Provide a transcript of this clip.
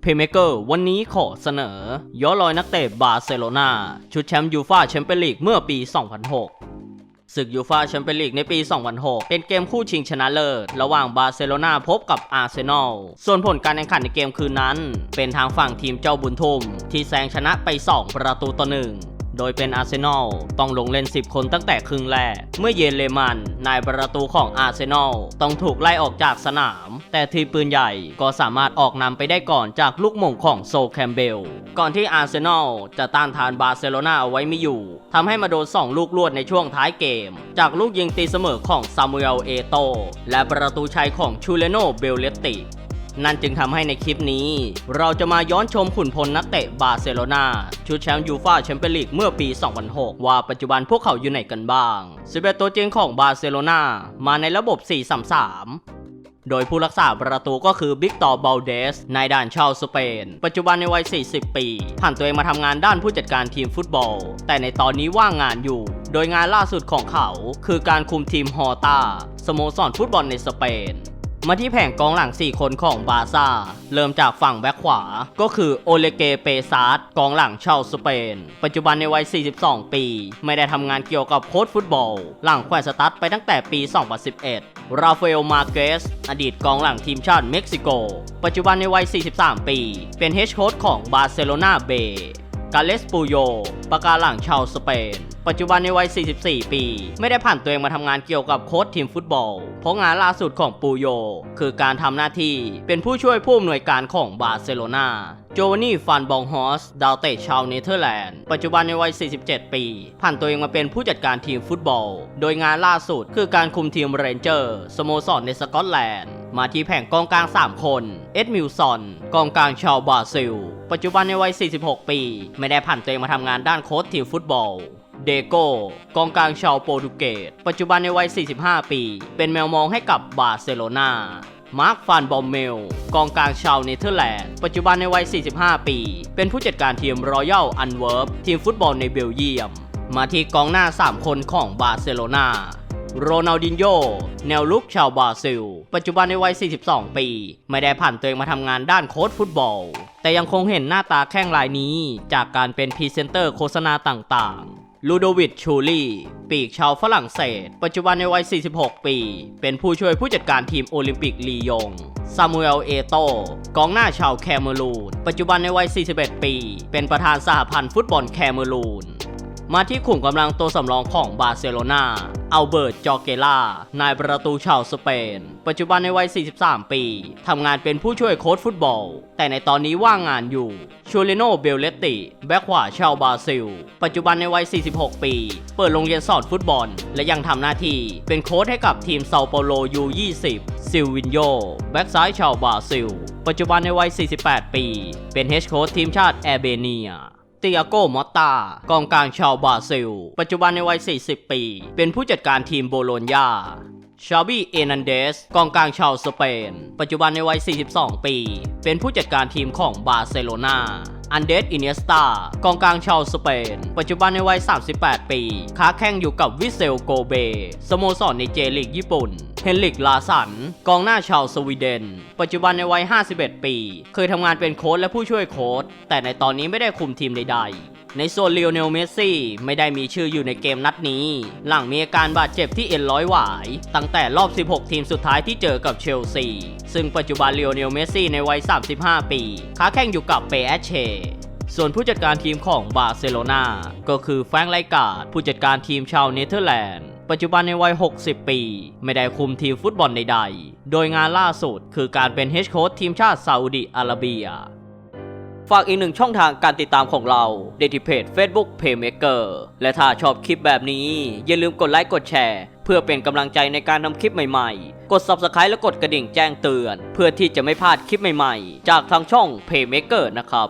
เพย์เมเกอร์วันนี้ขอเสนอ ย้อนรอยนักเตะบาร์เซโลนาชุดแชมป์ยูฟาแชมเปี้ยนลีกเมื่อปี 2006ศึกยูฟาแชมเปี้ยนลีกในปี 2006 เป็นเกมคู่ชิงชนะเลิศ ระหว่างบาร์เซโลนาพบกับอาร์เซนอล ส่วนผลการแข่งขันในเกมคืนนั้น เป็นทางฝั่งทีมเจ้าบุญทุ่ม ที่แซงชนะไป 2 ประตูต่อหนึ่ง โดยเป็นอาร์เซนอลต้องลงเล่น 10 คนตั้งแต่ครึ่งแรก เมื่อเยเลมันนายประตูของอาร์เซนอลต้องถูกไล่ออกจากสนาม แต่ทีมปืนใหญ่ก็สามารถออกนำไปได้ก่อนจากลูกหม่งของโซแคมเบล ก่อนที่อาร์เซนอลจะต้านทานบาร์เซโลนาเอาไว้ไม่อยู่ทำให้มาโดน 2 ลูกลวดในช่วงท้ายเกม จากลูกยิงตีเสมอของซามูเอลเอโตและประตูชัยของชูเลโนเบลเลตติ นั่นจึงทำให้ในคลิปนี้ เราจะมาย้อนชมขุนพลนักเตะบาร์เซโลนาชุดแชมป์ยูฟ่าแชมเปี้ยนลีกเมื่อปี 2006 ว่าปัจจุบันพวกเขาอยู่ไหนกันบ้าง11ตัวจริงของบาร์เซโลนามาในระบบ 4-3-3โดยผู้รักษาประตูก็คือบิกตอร์บาลเดสนายด่านชาวสเปน ปัจจุบันในวัย 40 ปี ผ่านตัวเองมาทำงานด้านผู้จัดการทีมฟุตบอล แต่ในตอนนี้ว่างงานอยู่ โดยงานล่าสุดของเขา คือการคุมทีมฮอร์ตาสโมสรฟุตบอลในสเปน มาที่แผงกองหลัง 4 คนของบาซ่า เริ่มจากฝั่งแบ็คขวา ก็คือโอเลเกเปซาร์กองหลังชาวสเปน ปัจจุบันในวัย 42 ปี ไม่ได้ทำงานเกี่ยวกับโค้ชฟุตบอล หลังแขวนสตั๊ดไปตั้งแต่ปี 2011 ราฟาเอล มาเกส อดีตกองหลังทีมชาติเม็กซิโก ปัจจุบันในวัย 43 ปี เป็นเฮดโค้ชของบาร์เซโลนาเบกาเลสปูโยปากาหลังชาวสเปน ปัจจุบันในวัย 44 ปี ไม่ได้ผ่านตัวเองมาทำงานเกี่ยวกับโค้ชทีมฟุตบอล เพราะงานล่าสุดของปูโย คือการทำหน้าที่เป็นผู้ช่วยผู้อำนวยการของบาร์เซโลนาโจวานี่ฟันบองฮอส ดาวเตะชาวเนเธอร์แลนด์ ปัจจุบันในวัย 47 ปี ผ่านตัวเองมาเป็นผู้จัดการทีมฟุตบอล โดยงานล่าสุดคือการคุมทีมเรนเจอร์ สโมสรในสกอตแลนด์ มาที่แผงกองกลาง 3 คน เอ็ดมิลสัน กองกลางชาวบราซิล ปัจจุบันในวัย 46 ปี ไม่ได้ผ่านตัวเองมาทำงานด้านโค้ชทีมฟุตบอล เดโก้กองกลางชาวโปรตุเกส ปัจจุบันในวัย 45 ปี เป็นแมวมองให้กับบาร์เซโลนามาร์คฟานบอมเมล กองกลางชาวเนเธอร์แลนด์ ปัจจุบันในวัย 45 ปี เป็นผู้จัดการทีมรอยัลอันเวิร์ฟทีมฟุตบอลในเบลเยียม มาที่กองหน้า 3 คนของบาร์เซโลนาโรนัลดินโญแนวลุกชาวบราซิล ปัจจุบันในวัย 42 ปี ไม่ได้ผ่านตัวเองมาทำงานด้านโค้ชฟุตบอล แต่ยังคงเห็นหน้าตาแข้งรายนี้ จากการเป็นพรีเซนเตอร์โฆษณาต่าง ลูโดวิดชูลี่ ปีกชาวฝรั่งเศส ปัจจุบันในวัย 46 ปี เป็นผู้ช่วยผู้จัดการทีมโอลิมปิกลียง ซามูเอล เอโต กองหน้าชาวแคเมรูน ปัจจุบันในวัย 41 ปี เป็นประธานสหพันธ์ฟุตบอลแคเมรูน มาที่ขุมกำลังตัวสำรองของบาร์เซโลนาอัลเบิร์ต จอเกล่า นายประตูชาวสเปน ปัจจุบันในวัย 43 ปี ทำงานเป็นผู้ช่วยโค้ชฟุตบอล แต่ในตอนนี้ว่างงานอยู่ชูเลโน เบลเลตติ แบ็คขวาชาวบราซิล ปัจจุบันในวัย 46 ปี เปิดโรงเรียนสอนฟุตบอล และยังทำหน้าที่เป็นโค้ชให้กับทีมเซาเปาโลยู 20 ซิลวินโย แบ็คซ้ายชาวบราซิล ปัจจุบันในวัย 48 ปี เป็นเฮดโค้ชทีมชาติแอร์เบเนีย เตียโกมอตตากองกลางชาวบราซิล ปัจจุบันในวัย 40 ปี เป็นผู้จัดการทีมโบโลญญาชาบีเอนันเดสกองกลางชาวสเปน ปัจจุบันในวัย 42 ปี เป็นผู้จัดการทีมของบาร์เซโลนา อันเดสอินเนสตากองกลางชาวสเปน ปัจจุบันในวัย 38 ปี ค้าแข่งอยู่กับวิเซลโกเบ สโมสรในเจลีกญี่ปุ่นเฮนริกลาสัน กองหน้าชาวสวีเดน ปัจจุบันในวัย 51 ปี เคยทำงานเป็นโค้ชและผู้ช่วยโค้ชแต่ในตอนนี้ไม่ได้คุมทีมใดๆ ในส่วนเลโอเนลเมสซี่ไม่ได้มีชื่ออยู่ในเกมนัดนี้ หลังมีอาการบาดเจ็บที่เอ็นร้อยหวาย ตั้งแต่รอบ 16 ทีมสุดท้ายที่เจอกับเชลซี ซึ่งปัจจุบันเลโอเนลเมสซี่ในวัย 35 ปีค้าแข่งอยู่กับเปแอชเชส่วนผู้จัดการทีมของบาร์เซโลนาก็คือแฟรงค์ไลกาดผู้จัดการทีมชาวเนเธอร์แลนด์ ปัจจุบันในวัย 60 ปี ไม่ได้คุมทีมฟุตบอลใดๆ โดยงานล่าสุดคือการเป็นเฮดโค้ชทีมชาติซาอุดิอาระเบีย ฝากอีกหนึ่งช่องทางการติดตามของเราเดทิเพจ Facebook Paymaker และถ้าชอบคลิปแบบนี้ อย่าลืมกดไลค์กดแชร์ เพื่อเป็นกำลังใจในการทำคลิปใหม่ๆ กด Subscribe และกดกระดิ่งแจ้งเตือน เพื่อที่จะไม่พลาดคลิปใหม่ๆ จากทางช่อง Paymaker นะครับ